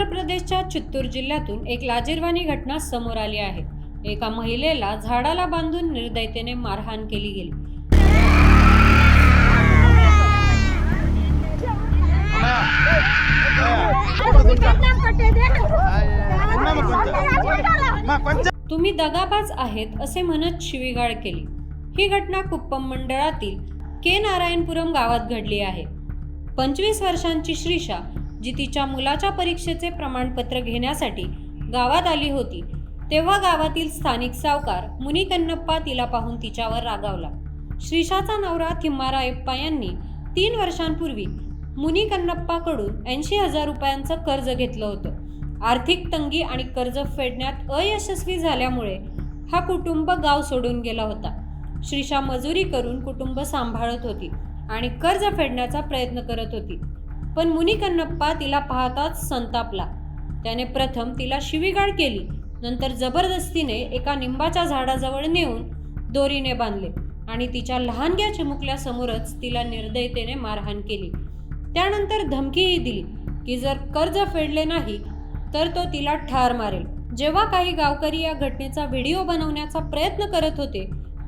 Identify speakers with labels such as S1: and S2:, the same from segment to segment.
S1: आंध्र प्रदेशच्या चित्तूर जिल्ह्यातून एक लाजीरवाणी घटना समोर आली आहे. एका महिलेला झाडाला बांधून निर्दयतेने मारहाण केली गेली. तुम्ही दगाबाज आहेत असे म्हणत शिवीगाळ केली. ही घटना कुप्पम मंडळातील के नारायणपुरम गावात घडली आहे. पंचवीस वर्षांची श्रीषा जी तिच्या मुलाच्या परीक्षेचे प्रमाणपत्र घेण्यासाठी गावात आली होती तेव्हा गावातील स्थानिक सावकार मुनी कन्नप्पा तिला पाहून तिच्यावर रागावला. श्रीषाचा नवरा थिम्मारायप्पा यांनी तीन वर्षांपूर्वी मुनी कन्नप्पाकडून ऐंशी हजार रुपयांचं कर्ज घेतलं होतं. आर्थिक तंगी आणि कर्ज फेडण्यात अयशस्वी झाल्यामुळे हा कुटुंब गाव सोडून गेला होता. श्रीषा मजुरी करून कुटुंब सांभाळत होती आणि कर्ज फेडण्याचा प्रयत्न करत होती. पण मुनी कन्नप्पा तिला पाहताच संतापला. त्याने प्रथम तिला शिवीगाळ केली नंतर जबरदस्तीने एका निंबाच्या झाडाजवळ नेऊन दोरीने बांधले आणि तिच्या लहानग्या चिमुकल्यासमोरच तिला निर्दयतेने मारहाण केली. त्यानंतर धमकीही दिली की जर कर्ज फेडले नाही तर तो तिला ठार मारेल. जेव्हा काही गावकरी या घटनेचा व्हिडिओ बनवण्याचा प्रयत्न करत होते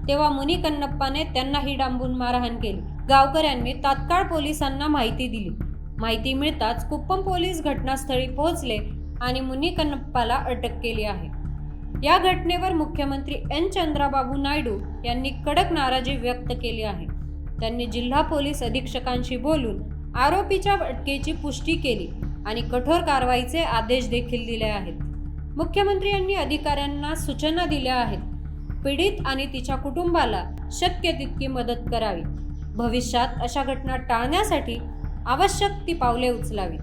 S1: तेव्हा मुनी कन्नप्पाने त्यांनाही डांबून मारहाण केली. गावकऱ्यांनी तात्काळ पोलिसांना माहिती दिली. माहिती मिळताच कुप्पम पोलीस घटनास्थळी पोहोचले आणि मुनी कन्नप्पाला अटक केली आहे. या घटनेवर मुख्यमंत्री एन. चंद्राबाबू नायडू यांनी कडक नाराजी व्यक्त केली आहे. त्यांनी जिल्हा पोलीस अधीक्षकांशी बोलून आरोपीच्या अटकेची पुष्टी केली आणि कठोर कारवाईचे आदेश देखील दिले आहेत. मुख्यमंत्री यांनी अधिकाऱ्यांना सूचना दिल्या आहेत. पीडित आणि तिच्या कुटुंबाला शक्य तितकी मदत करावी. भविष्यात अशा घटना टाळण्यासाठी आवश्यक ती पावले उचलावी